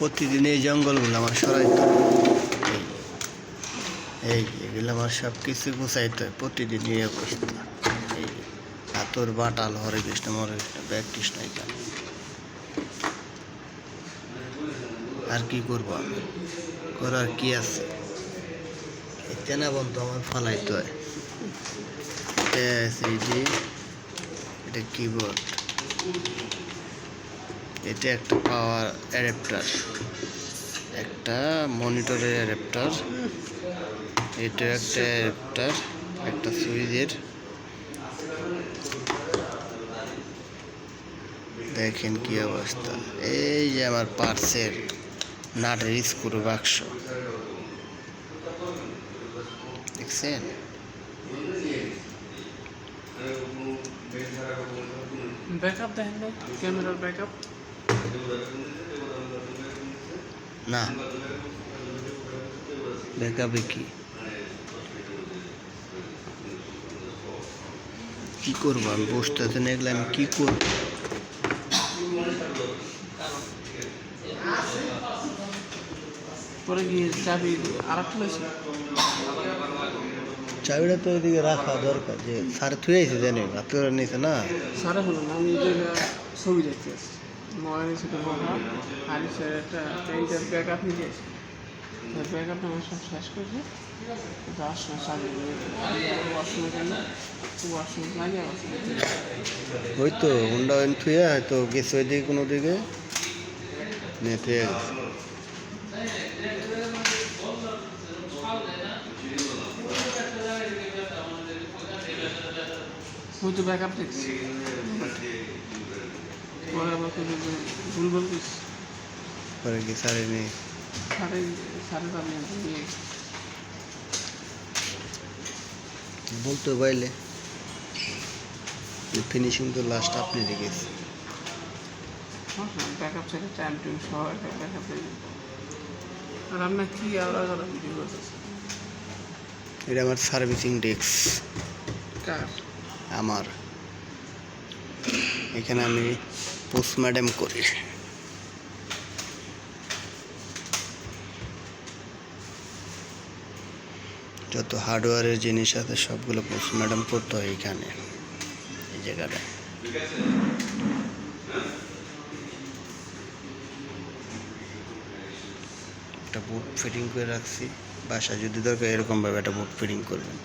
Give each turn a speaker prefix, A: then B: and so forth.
A: প্রতিদিন এই জঙ্গলগুলো আমার সরাইতে। এই এগুলো আমার সব কিছু গুছাইতে হয় প্রতিদিন এই অবস্থা। এই হাতর বাটাল, হরে কৃষ্ণ, মরে কৃষ্ণ ব্যাগ কৃষ্ণ আর কি করব আমি? করার কি আছে? তেনা বন্ধ আমার ফালাইতে। হয় এটা এই যে এটা একটা পাওয়ার অ্যাডাপ্টার একটা মনিটরের অ্যাডাপ্টার এটা একটা অ্যাডাপ্টার একটা সুইচের দেখেন কি অবস্থা, এই যে আমার পার্সের নাটের স্ক্রু বাক্স। দেখছেন?
B: ব্যাকআপ দেখেন ক্যামেরার ব্যাকআপ
A: না। ব্যাকআপে কি কি করব? আমি বসতে না এগুলো আমি কি করব?
B: পরে গিয়ে চাবি আর
A: চাবিটা তো ওইদিকে রাখা দরকার যে স্যার থুয়েছে জানি আপনি ওরা নিয়েছে না?
B: সারা হলো না আমি ছবি দেখতে আসছি। মোবাইলে ছিল বাবা আর স্যার একটা পেন্টার ব্যাকআপ নিয়ে গেছে ব্যাকআপটা আমার সব শেষ করেছে সময় চাবি ওয়াশরুমের জন্য ওয়াশরুম লাগে আমার
A: ওই তো হুন্ডা ওই থুয়ে হয়তো গেছে কোনো দিকে। নিয়ে থুয়ে গেছে
B: ওই তো ব্যাকআপ দেখছি। ভুল ভুল
A: পরে কি
B: সাড়ে সাড়ে চাবি নিয়ে।
A: বলতে পারলে ফিনিশিং তো লাস্ট আপনি রেখেছে
B: ব্যাকআপ ছেড়ে টাইম একটা ব্যাকআপ আর আপনার কি আলাদা আলাদা ভিডিও করতেছে?
A: এটা আমার সার্ভিসিং ডেস্ক
B: কার?
A: আমার। এখানে আমি পোস্টম্যাডাম করি। যত হার্ডওয়্যারের জিনিস আছে, সবগুলো পোস্টম্যাডাম করতে হয় এখানে, এই জায়গাটায় একটা বুট ফিটিং করে রাখছি। বাসা যদি দরকার এরকমভাবে একটা বুট ফিটিং করবেন।